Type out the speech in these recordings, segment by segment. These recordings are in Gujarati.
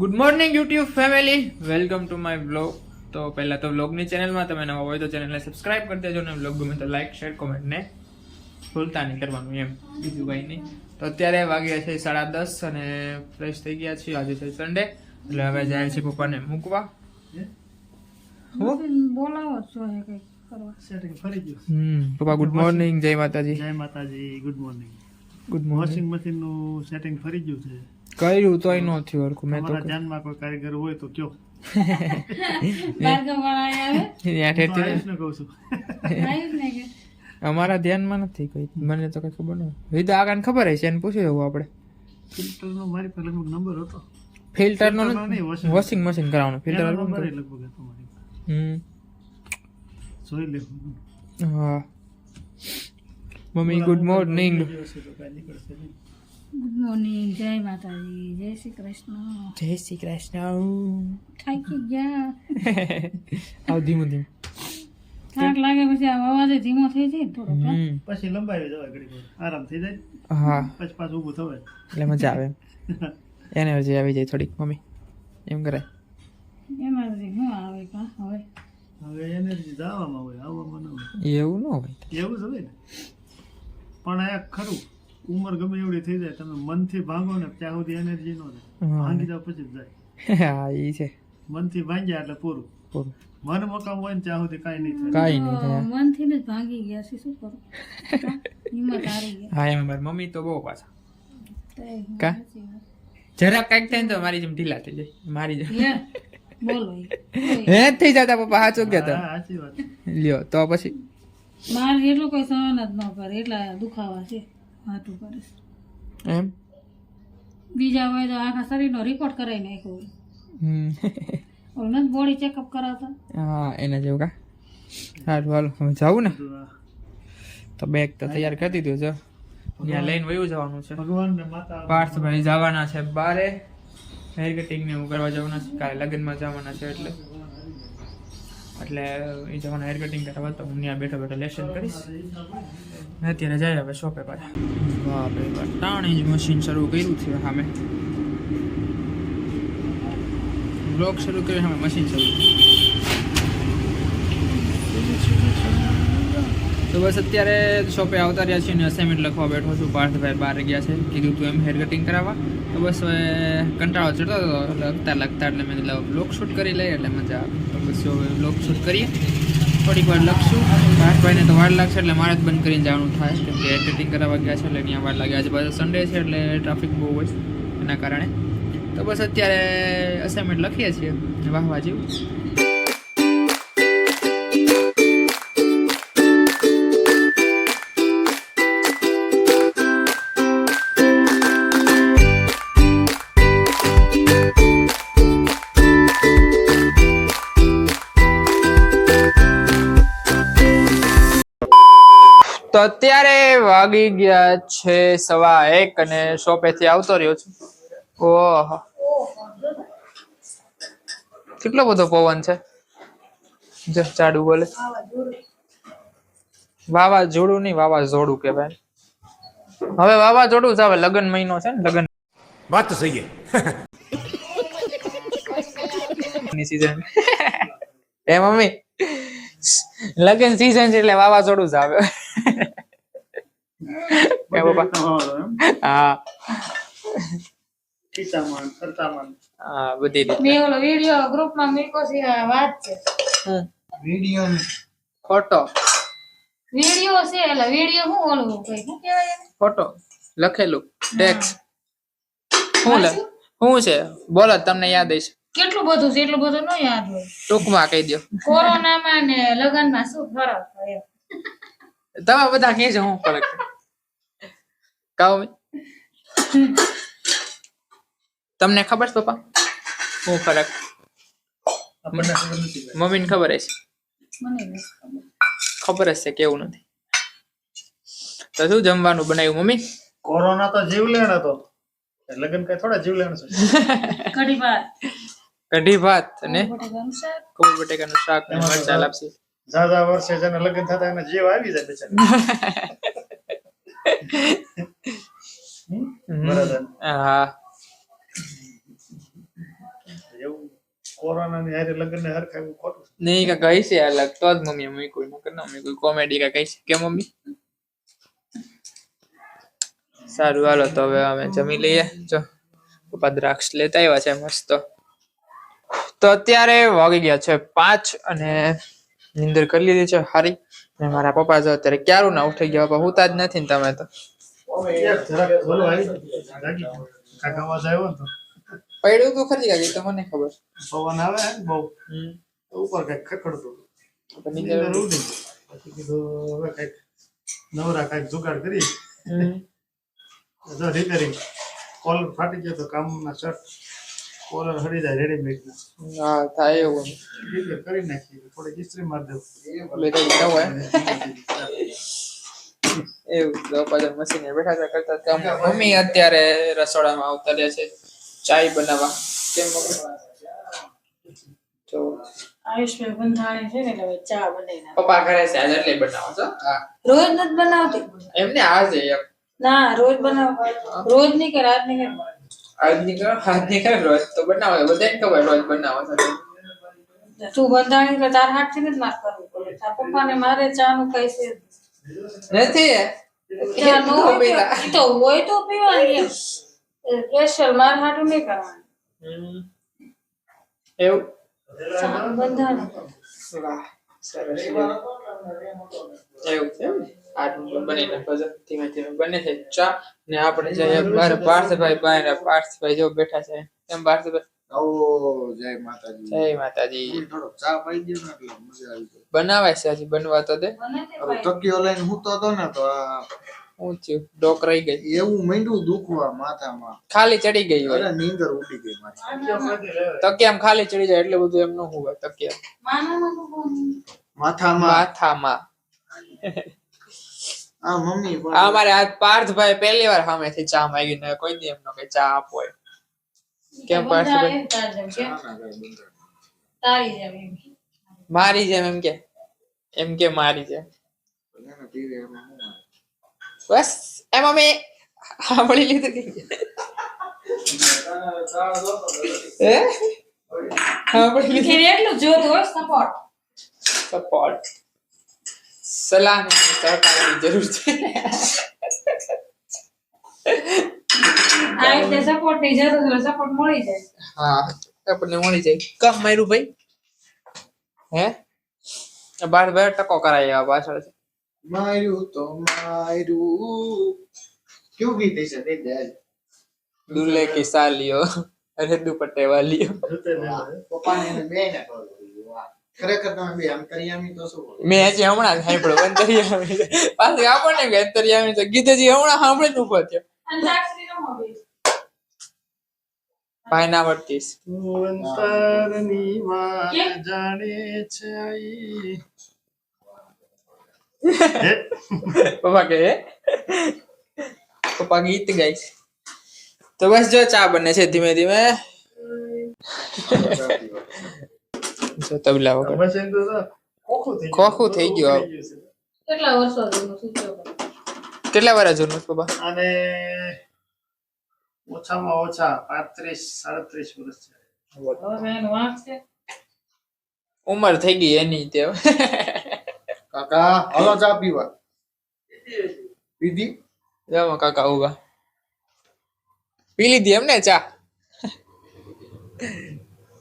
Good morning YouTube family welcome to my blog તો પહેલાં તો બ્લોગની ચેનલમાં તમે નવા હોય તો ચેનલને સબસ્ક્રાઇબ કરી દેજો અને બ્લોગ ગમે તો લાઈક શેર કોમેન્ટ ને ભૂલતા નહીં કરવાનું એમ. બીજું કંઈ નહીં. તો અત્યારે વાગ્યા છે સાડા દસ અને ફ્રેશ થઈ ગયા છીએ. આજે છે સન્ડે એટલે હવે જાય છે પપ્પાને મૂકવા. હું? બોલાવો છો એ કંઈક કરવા. સેટિંગ ફરી ગયું. હમ પપ્પા ગુડ મોર્નિંગ જય માતાજી. જય માતાજી ગુડ મોર્નિંગ ગુડ મોર્નિંગ મશીનનું સેટિંગ ફરી ગયું છે. કર્યું તોય ન થયું હરખું. મેં તો ધ્યાનમાં કોઈ કારીગર હોય તો કયો. અમારા ધ્યાનમાં નથી કોઈ. મને તો કઈ ખબર ન હોય તો આગાને ખબર હશે એને પૂછી જવું આપણે. ફિલ્ટર નો મારી પાસે લગભગ નંબર હતો. ફિલ્ટર નો Filter નો નહીં, washing વોશિંગ મશીન કરાવવાનું. ફિલ્ટર લગભગ હતો મારી હમ. જોઈ લે. હા. Mummy good morning good morning જય માતાજી જય શ્રી કૃષ્ણ. જય શ્રી કૃષ્ણ. થાકી ગયા. આવ ધીમું ધીમું. થાક લાગે પછી આ અવાજ ધીમો થઈ જાય ને થોડો હમ. પછી લંબાવી જવાય ઘડી. આરામ થઈ જાય. હા. પછી પાછું ઊભું થવાય. એટલે મજા આવે. એનર્જી આવી જાય થોડીક મમ્મી. એમ કરે. પછી શું આવે કા હવે. હવે એનર્જી દાવામાં હોય આવવામાં ન હોય. એવું ન હોય એવું જ હોય ને. પણ આ ખરું. ઉંમર ગમે એવડી થઈ જાય તમે મનથી ભાંગો ને ત્યાં સુધી એનર્જી નો થાય ભાંગી જાવ પછી જાય. હા એ છે. મનથી ભાંગ્યા એટલે પૂરું. પૂરું. મન મકામ હોય ને ત્યાં સુધી કાંઈ નહીં થાય. કાંઈ નહીં થાય. મનથી ને ભાંગી ગયા છે શું કરું? હા, હિંમત હારી ગયા. હા એમ મારી મમ્મી તો બહુ પાછા. તો કા? જરા કાંઈક થાય ને તો મારી જેમ ઢીલા થઈ જાય. મારી જેમ. બોલો હે થઈ જતા પપ્પા સાચું હા, કહેતા સાચી વાત લ્યો તો પછી. મારે એટલું કોઈ સહન જ ન કરે એટલા દુખાવા છે. હાથું કરીશ. એમ? બીજા હોય તો આખા શરીરનો રિપોર્ટ કરાવી નાખ્યો નથી બોડી ચેકઅપ કરાવતા. હા એના જેવું કા? સારું હાલો હવે જાવું ને? તો બેગ તો તૈયાર કરી દીધું છે. ત્યાં લઈને વયું જવાનું છે. ભગવાન ને માતા પાર્થભાઈ જવાના છે બારે. હેર કટિંગ ને એવું કરવા જવાના છે. કાલે લગ્નમાં જવાના છે એટલે. એટલે એ જવાના હેર કટિંગ કરવા તો હું ત્યાં બેઠો બેઠો લેસન કરીશ. ને અત્યારે જાય હવે શોપે પાછા. બાપ ટાણી જ મશીન શરૂ કર્યું છે સામે. બ્લોક શરૂ કર્યું સામે મશીન શરૂ તો બસ અત્યારે શોપે આવતા રહ્યા છીએ અને અસાઇનમેન્ટ લખવા બેઠો છું. પાર્થભાઈ બહાર ગયા છે. કીધું તું એમ હેર કટિંગ કરાવવા. તો બસ હવે કંટાળો ચડતો હતો. લગતા લખતા એટલે મેં બ્લોક શૂટ કરી લઈએ એટલે મજા આવે. હવે બ્લોગ શૂટ કરીએ. થોડીક વાર લખશું. પાર્થભાઈને તો વાર લાગશે, એટલે મારે જ બંધ કરીને જવાનું થાય, કેમ કે એડિટિંગ કરાવવા ગયા છે, એટલે ત્યાં વાર લાગે. આજે પાછો સન્ડે છે, એટલે ટ્રાફિક બહુ હોય એના કારણે. તો બસ અત્યારે અસાઇનમેન્ટ લખીએ છીએ વાહ જેવું. તો અત્યારે વાગી ગયા છે સવા એક અને શોપેથી આવતો રહ્યો છું. ઓહ. કેટલો બધો પવન છે? જો ચાડુ બોલે. વાવાઝોડું નહીં વાવાઝોડું કહેવાય. હવે વાવાઝોડું જ આવે લગન મહિનો છે ને લગન. વાત તો સહી સીઝન એ મમ્મી. લગન સીઝન છે એટલે વાવાઝોડું જ આવે. કે બાપા. તમારો એમ. હા. ખીચામાં ખર્ચામાં. હા બધી રીતે. મેં ઓલો વીડિયો ગ્રુપમાં મૂક્યો છે વાત છે. હમ. વીડિયો ફોટો વીડિયો છે એટલે વીડિયો શું ઓલું કઈ શું કહેવાય ફોટો લખેલું. ટેક્સ શું લે શું છે? બોલો તમને યાદ હશે. કેટલું બધું છે એટલું બધું ન યાદ હોય. ટૂંકમાં કહી દો કોરોનામાં ને લગનમાં શું ફરક હોય તમે બધા કહેજો હું ફરક કહો તમને ખબર છે પપ્પા? હું ફરક? મમ્મીને ખબર હશે? ખબર. હશે જ છે કેવું નથી. તો શું જમવાનું બનાવ્યું મમ્મી? કોરોના તો જીવલેણ હતો. લગ્ન કઈ થોડા જીવલેણ છે. કઢી ભાત. કઢી ભાત અને બટાકાનું શાક. કોબી બટેકાનું શાક અને મરચા લાપસી. ઝાઝા વર્ષે જેને લગ્ન થતા એને જીવ આવી જાય બિચારા હા. એવું કોરોનાની હારે લગ્નને હરખાવ્યું ખોટું નહીં કા કહી છે અલગ તો જ મમ્મી મૂક્યું. નકર ના કોઈ કોમેડી કા કહી છે. કે મમ્મી? સારું હાલો તો હવે અમે જમી લઈએ. જો પપ્પા દ્રાક્ષ લેતા આવ્યા છે મસ્ત. તો અત્યારે વાગી ગયા છે પાંચ અને નિંદર કરી લીધી છે હારી. મારા પપ્પા જો અત્યારે ક્યારું ના ઉઠી ગયા પપ્પા હુતા જ નથી ને તમે તો. પડ્યું તું ખરી કાકી તો મને ખબર. પવન આવે બહુ ઉપર કંઈક ખખડતું નિંદર ઉડી પછી કીધું હવે કંઈક નવરા કંઈક જુગાડ કરી. રિપેરિંગ કોલ ફાટી ગયો તો કામના શર્ટ કોલર હરી જાય રેડીમેડ ના થાય એવું. રિપેર કરી નાખી થોડી ઇસ્ત્રી મારી દઉં બે કઈ ન હોય. એવું તો પાછળ મશીને બેઠા હતા. કરતા મમ્મી અત્યારે રસોડામાં આવતા છે ચાય બનાવવા. કેમ તો આયુષભાઈ બંધાણી છે ને એટલે ચા બનાવી પપ્પા ઘરે છે આજે એટલે બનાવો છો? હા. રોજ નથી બનાવતી? એમને આજે એમ. ના રોજ બનાવ રોજ નહીં કે રાત નહીં કરે આજની કરો આજની કરો રોજ તો બનાવો બધાને ખબર રોજ બનાવો તું. બંધાણી એટલે તાર હાથથી જ માર કરવું પડે? તાર પપ્પા ને મારે ચા નું કઈ છે? નથી ચા ન હોય તો- હોય તો પીવાની એમ. સ્પેશિયલ માર હાટું નહીં કરવાનું. એવું. બંધાણી. વાહ સરસ. એવું છે? આટલું બનીને પછી ધીમે ધીમે બને છે. ચા ને આપણે જઈએ બહાર પાર્થભાઈ બહાર પાર્થભાઈ જો બેઠા છે. એમ પાર્થભાઈ? ઓ જય માતાજી. જય માતાજી. થોડો ચા પાઈ ગયો ને એટલે મજા આવી ગઈ બનાવાય છે હજી બનવા તો દે. બને તે હવે ભાઈ. તકીઓ લઈને હું તો ને તો આ ડોક રહી ગઈ. એવું માંડ્યું દુખવા માથામાં. ખાલી ચડી ગઈ હોય. અરે નીંદર ઉડી ગઈ મારી તકિયામ ખાલી ચડી જાય એટલે બધું એમ ન હોય તકિયા. માનામાં તો કોણ? માથામાં. માથામાં. આ મમ્મી આ અમારે આ પાર્થભાઈ પહેલી વાર સામેથી ચા માંગી ને કોઈ દી એમનો કે ચા આપો એમ. કેમ પાર્થભાઈ? તાર જેમ મારી જેમ કે? એમ કે મારી જેમ? બસ એમાં મેં સાંભળી લીધું કે હે? સાંભળી લીધું. એટલું જોતું હોય સપોર્ટ. સપોર્ટ સલાહ ને સહકારની જરૂર છે આ રીતે સપોર્ટની જરૂર સપોર્ટ મળી જાય. હા આપણને મળી જાય. કમ માર્યું ભાઈ? હે? બાર બાર ટકો કરાય એવા પાછળ છે. માર્યું તો માર્યું. કેવું ગીત છે દેખ દે આજ. દુલ્લે કી સાલિયો અરે દુપટ્ટે વાલિયો પપ્પાને એને. વાહ. ખરેખર તમે બે અંતરિયામી તો શું મેં હજી હમણાં જ સાંભળ્યું અંતરિયામી પાછું આપણને કે અંતરિયામી તો હમણાં ઊભો થયો. ભાઈ ના અંતરની વાત જાણે છે પપ્પા કે પપ્પા ગીત ગાઈશ તો બસ જો ચા બને છે ધીમે ધીમે. જો તબલા વગર ખોખું થઈ ગયું. છે. કેટલા વર્ષો જૂનું કેટલા વર્ષ જૂનું છે બાબા અને ઓછામાં ઓછા પાંત્રીસ સાડત્રીસ વર્ષ છે છે ઉંમર થઈ ગઈ એની તે કાકા હાલો ચા પીવા પીધી જામાં કાકા ઊભા પી લીધી એમને ચા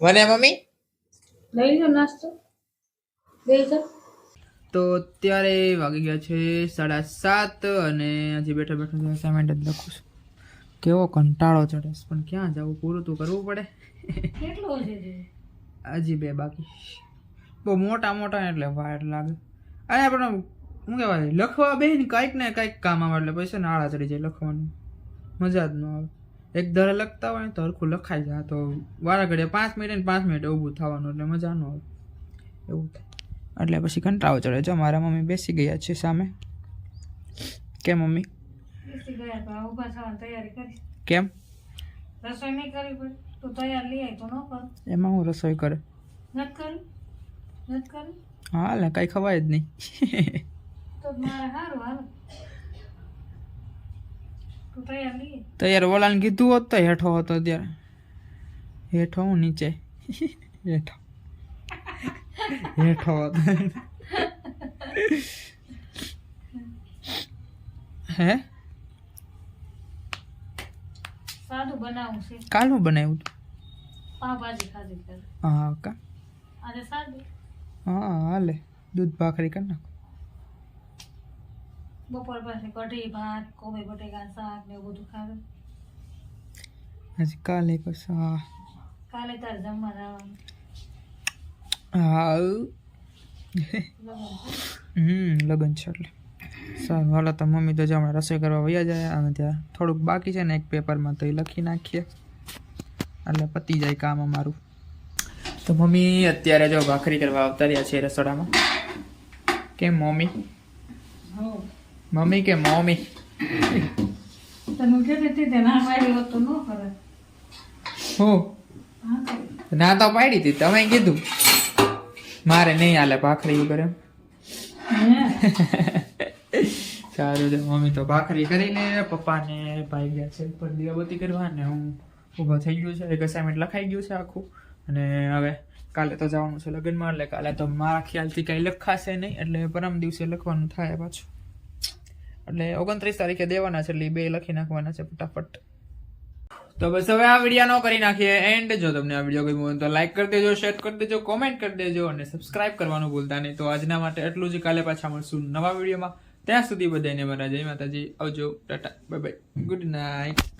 મને મમ્મી લઈ લો નાસ્તો. લઈ જાઓ તો અત્યારે વાગી ગયા છે સાડા સાત અને હજી બેઠા બેઠા અસાઇનમેન્ટ જ લખું છું. કેવો કંટાળો ચડે પણ ક્યાં જવું? પૂરું તો કરવું પડે. કેટલું છે હજી બે બાકી બહુ મોટા મોટા એટલે વાર લાગે. અને આપણે શું કહેવાય? લખવા બે ને કાંઈક ને કાંઈક કામ આવે એટલે પૈસા નાળા ને આળા ચડી જાય લખવાનું. મજા જ ન આવે. એક ધારે લખતા હોય ને તો હરખું લખાઈ જાય. તો વારા ઘડીએ પાંચ મિનિટ ને પાંચ મિનિટ ઊભું થવાનું એટલે મજા ન આવે. એવું થાય. એટલે પછી કંટાળો ચડે. જો મારા મમ્મી બેસી ગયા છે સામે. કેમ મમ્મી? બેસી ગયા તો આ ઊભા થવાની તૈયારી કરી. કેમ? રસોઈ નહીં કરી તું તૈયાર લઈ આવી તો ન કર. એમાં હું રસોઈ કરે? નથી કરી? નથી કરી? હા લે કઈ ખવાય જ નહીં. તો મારે સારું હાલ. તું તૈયાર યાર ઓલાને કીધું હોત તો હેઠો હતો ત્યારે હેઠો હું નીચે. હેઠો. હેઠો હતો. હે? સાદું બનાવું છે. કાલનું બનાવ્યું પાવભાજી ખાધી હા કા? સાદું. હા હાલે. દૂધ ભાખરી કરી નાખો. બપોર પાસે કઢી ભાત કોબે બટેકા શાક ને એવું બધું ખાવે આજે કાલે કશું હા. કાલે તારે જમવા જવાનું. હા હમ લગન છે એટલે. સારું હાલો તો મમ્મી તો જો હમણાં રસોઈ કરવા વયા જાય અને ત્યાં થોડુંક બાકી છે ને એક પેપરમાં તો એ લખી નાખીએ. એટલે પતી જાય કામ અમારું. તો મમ્મી અત્યારે જો ભાખરી કરવા આવતા રહ્યા છે રસોડામાં. કેમ મમ્મી? હો. મમ્મી કે મમ્મી? તને કહેતી હતી તે ના મારી તો ન કરે. હું? ના તો પાડી હતી તમે કીધું. મારે નહીં હાલે ભાખરી ઉપર એમ. સારું છે મમ્મી તો ભાખરી કરીને પપ્પાને ભાઈ ગયા છે પણ દીવાબત્તી કરવા ને હું ઊભો થઈ ગયો છે એક અસાઇનમેન્ટ લખાઈ ગયું છે આખું. અને હવે કાલે તો જવાનું છે લગ્નમાં એટલે કાલે તો મારા ખ્યાલથી કાંઈ લખાશે નહીં એટલે પરમ દિવસે લખવાનું થાય પાછું. એટલે ઓગણત્રીસ તારીખે દેવાના છે, એટલે બે લખી નાખવાના છે ફટાફટ. તો બસ હવે આ વીડિયો ન કરી નાખીએ એન્ડ જો તમને આ વીડિયો ગમ્યો હોય તો લાઈક કરી દેજો શેર કરી દેજો કોમેન્ટ કરી દેજો અને સબસ્ક્રાઇબ કરવાનું ભૂલતા નહીં. તો આજના માટે એટલું જ. કાલે પાછા મળશું નવા વિડીયોમાં ત્યાં સુધી બધાને મારા જય માતાજી. આવજો. Tata. Bye bye good night